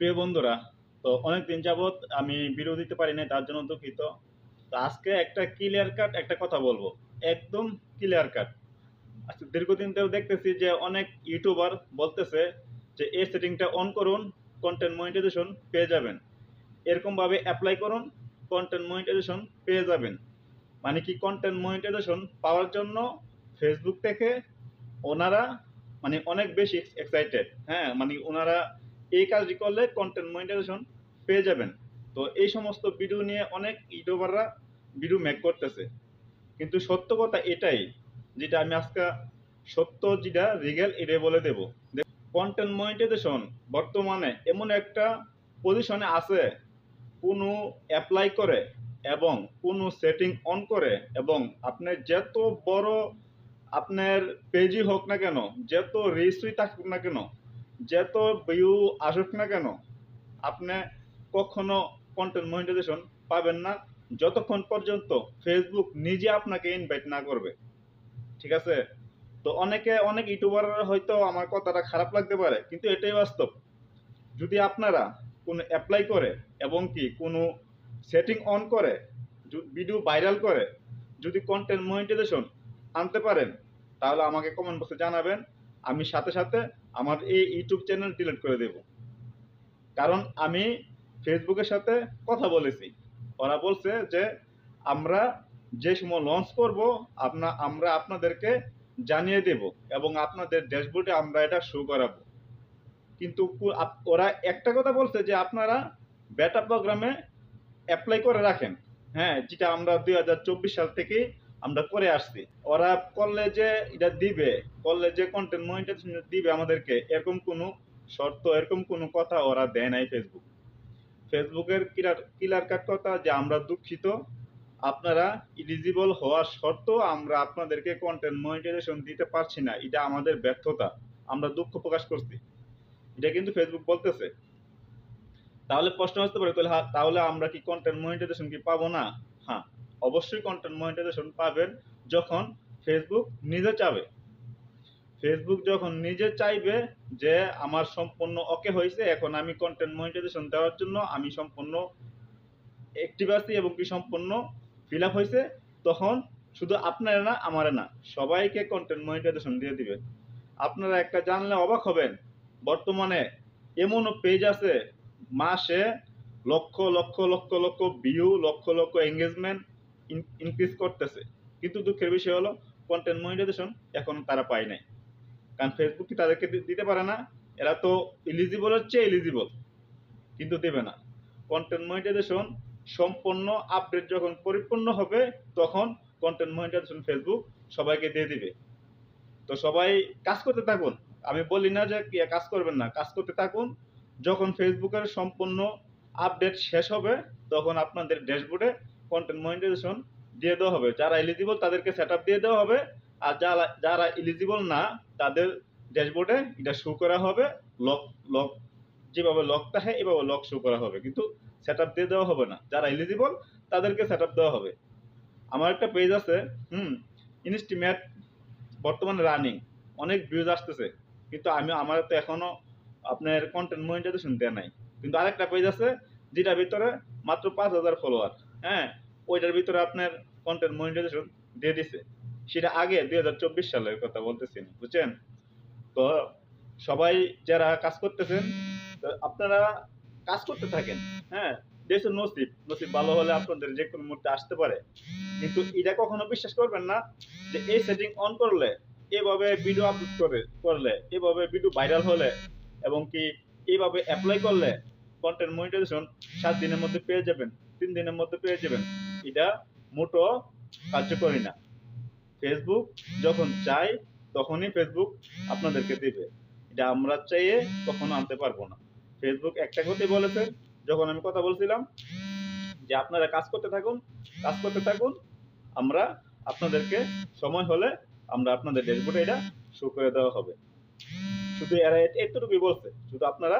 প্রিয় বন্ধুরা, তো অনেক দিন যাবৎ আমি ভিডিও দিতে পারি নাই, তার জন্য দুঃখিত। তো আজকে একটা ক্লিয়ার কাট একটা কথা বলব। একদম ক্লিয়ার কাট আজকে দীর্ঘদিন ধরে দেখতেছি যে অনেক ইউটিউবার বলতেছে যে এই সেটিংটা অন করুন কন্টেন্ট মনিটাইজেশন পেয়ে যাবেন। এরকমভাবে অ্যাপ্লাই করুন কন্টেন্ট মনিটাইজেশন পেয়ে যাবেন। মানে কি কন্টেন্ট মনিটাইজেশন পাওয়ার জন্য ফেসবুক থেকে ওনারা মানে অনেক বেশি এক্সাইটেড হ্যাঁ? মানে ওনারা এই কাজটি করলে কন্টেন্ট মনিটাইজেশন পেয়ে যাবেন। তো এই সমস্ত ভিডিও নিয়ে অনেক ইউটিউবাররা ভিডিও মেক করতেছে। কিন্তু সত্য কথা এটাই, যেটা আমি আজকে সত্য যেটা রিগেল এটাই বলে দেব। কন্টেন্ট মনিটাইজেশন বর্তমানে এমন একটা পজিশনে আছে, কোনো অ্যাপ্লাই করে এবং কোনো সেটিং অন করে এবং আপনার যত বড় আপনার পেজই হোক না কেন, যত রিসই থাকুক না কেন যত ভিউ আসুক না কেন, আপনি কখনো কন্টেন্ট মনিটাইজেশন পাবেন না, যতক্ষণ পর্যন্ত ফেসবুক নিজে আপনাকে ইনভাইট না করবে। ঠিক আছে? তো অনেকে, অনেক ইউটিউবার হয়তো আমার কথাটা খারাপ লাগতে পারে, কিন্তু এটাই বাস্তব। যদি আপনারা কোনো অ্যাপ্লাই করে এবং কি কোনো সেটিং অন করে ভিডিও ভাইরাল করে, যদি কন্টেন্ট মনিটাইজেশন আনতে পারেন, তাহলে আমাকে কমেন্ট বক্সে জানাবেন। আমি সাথে সাথে আমার এই ইউটিউব চ্যানেল ডিলিট করে দেব। কারণ আমি ফেসবুকের সাথে কথা বলেছি। ওরা বলছে যে, আমরা যে সময় লঞ্চ করব, আপনা, আমরা আপনাদেরকে জানিয়ে দেব এবং আপনাদের ড্যাশবোর্ডে আমরা এটা শো করাবো। কিন্তু ওরা একটা কথা বলছে যে, আপনারা বেটা প্রোগ্রামে অ্যাপ্লাই করে রাখেন। হ্যাঁ যেটা আমরা দুই হাজার চব্বিশ সাল থেকে আমরা করে আসছি। ওরা করলে যে এটা দিবে, করলে যে কন্টেন্ট মনিটাইজেশন দিবে আমাদেরকে, এরকম কোনো শর্ত, এরকম কোনো কথা ওরা দেয় নাই ফেসবুক ফেসবুকের কিলার কিলার কথা যে আমরা দুঃখিত, আপনারা ইলিজিবল হওয়ার শর্ত আমরা আপনাদেরকে কন্টেন্ট মনিটাইজেশন দিতে পারছি না, এটা আমাদের ব্যর্থতা, আমরা দুঃখ প্রকাশ করছি। এটা কিন্তু ফেসবুক বলতেছে। তাহলে প্রশ্ন আসতে পারে, তাহলে তাহলে আমরা কি কন্টেন্ট মনিটাইজেশন কি পাবো না? হ্যাঁ। অবশ্যই কন্টেন্ট মনিটাইজেশন পাবেন যখন ফেসবুক নিজে চাবে। ফেসবুক যখন নিজে চাইবে যে আমার সম্পূর্ণ ওকে হয়েছে, এখন আমি কন্টেন্ট মনিটাইজেশন দেওয়ার জন্য আমি সম্পূর্ণ অ্যাক্টিভ আছি এবং কি সম্পূর্ণ ফিল আপ হয়েছে, তখন শুধু আপনারা না, আমার না, সবাইকে কন্টেন্ট মনিটাইজেশন দিয়ে দিবে। আপনারা একটা জানলে অবাক হবেন, বর্তমানে এমনও পেজ আছে, মাসে lakh lakh lakh lakh view lakh lakh engagement increase করতেছে। কিন্তু দুঃখের বিষয় হলো কন্টেন্ট মনিটাইজেশন এখন তারা পায় নাই। কারণ ফেসবুক কি তাদেরকে দিতে পারে না? এরা তো এলিজিবল হচ্ছে এলিজিবল কিন্তু দেবে না। কন্টেন্ট মনিটাইজেশন সম্পূর্ণ আপডেট যখন পরিপূর্ণ হবে, তখন কন্টেন্ট মনিটাইজেশন ফেসবুক সবাইকে দিয়ে দিবে। তো সবাই কাজ করতে থাকুন। আমি বলি না যে কাজ করবেন না, কাজ করতে থাকুন। যখন ফেসবুকের সম্পূর্ণ আপডেট শেষ হবে, তখন আপনাদের ড্যাশবোর্ডে কন্টেন্ট মনিটাইজেশন দিয়ে দেওয়া হবে। যারা এলিজিবল তাদেরকে সেট দিয়ে দেওয়া হবে। আর যারা যারা এলিজিবল না, তাদের ড্যাশবোর্ডে এটা শো করা হবে। লক লক যেভাবে লক থাকে এভাবে লক শো করা হবে। কিন্তু সেট দিয়ে দেওয়া হবে না। যারা এলিজিবল তাদেরকে সেট দেওয়া হবে। আমার একটা পেজ আছে, হুম ইনস্টিমেট বর্তমানে রানিং অনেক ভিউজ আসতেছে। কিন্তু আমি, আমার তো এখনও আপনার কন্টেন্ট মনিটাইজেশন দেওয়া নাই। কিন্তু আরেকটা পেজ আছে, যেটার ভিতরে মাত্র পাঁচ হাজার ফলোয়ার হ্যাঁ ওইটার ভিতরে আপনার কন্টেন্ট মনিটাইজেশন দিয়ে দিছে। সেটা আগে দুই হাজার চব্বিশ সালের কথা বলতেছি, বুঝছেন? তো সবাই যারা কাজ করতেছেন আপনারা কাজ করতে থাকেন হ্যাঁ? দেশের নসিব নসিব ভালো হলে আপনাদের যে কোনো মুহূর্তে আসতে পারে। কিন্তু এটা কখনো বিশ্বাস করবেন না যে এই সেটিং অন করলে, এভাবে ভিডিও আপলোড করে, করলে, এভাবে ভিডিও ভাইরাল হলে এবং কি এইভাবে অ্যাপ্লাই করলে কন্টেন্ট মনিটাইজেশন সাত দিনের মধ্যে পেয়ে যাবেন। তিন দিনের মধ্যে পেয়ে যাবেন। এটা মোটো কার্যকরী না। ফেসবুক যখন চাই তখনই ফেসবুক আপনাদেরকে দেবে। এটা আমরা চাইয়ে কখনো আনতে পারব না। ফেসবুক একটা কথাই বলেছে, যখন আমি কথা বলছিলাম, যে আপনারা কাজ করতে থাকুন, কাজ করতে থাকুন, আমরা আপনাদেরকে সময় হলে আমরা আপনাদের ড্যাশবোর্ডে এটা শো করে দেওয়া হবে। শুধু এরা এতটুকুই বলছে, শুধু আপনারা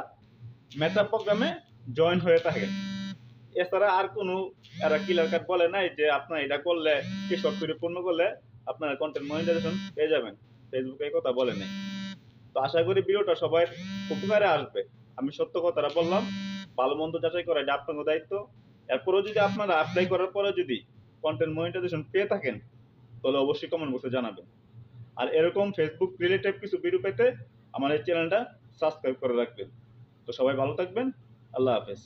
মেটা প্রোগ্রামে জয়েন হয়ে থাকেন। এছাড়া আর কোনো, এরা কিলার কার্ড বলে নাই যে আপনার এটা করলে কি সব পূর্ণ করলে আপনার কন্টেন্ট মনিটাইজেশন পেয়ে যাবেন। ফেসবুকে কথা বলে নাই। তো আশা করি ভিডিওটা সবাই উপকারে আসবে। আমি সত্য কথাটা বললাম, ভালো মন্দ যাচাই করা এটা আপনাদের দায়িত্ব। এরপরেও যদি আপনারা অ্যাপ্লাই করার পরে যদি কন্টেন্ট মনিটাইজেশন পেয়ে থাকেন, তাহলে অবশ্যই কমেন্ট বক্সে জানাবেন। আর এরকম ফেসবুক রিলেটেড কিছু ভিডিও পেতে আমার এই চ্যানেলটা সাবস্ক্রাইব করে রাখবেন। তো সবাই ভালো থাকবেন। আল্লাহ হাফেজ।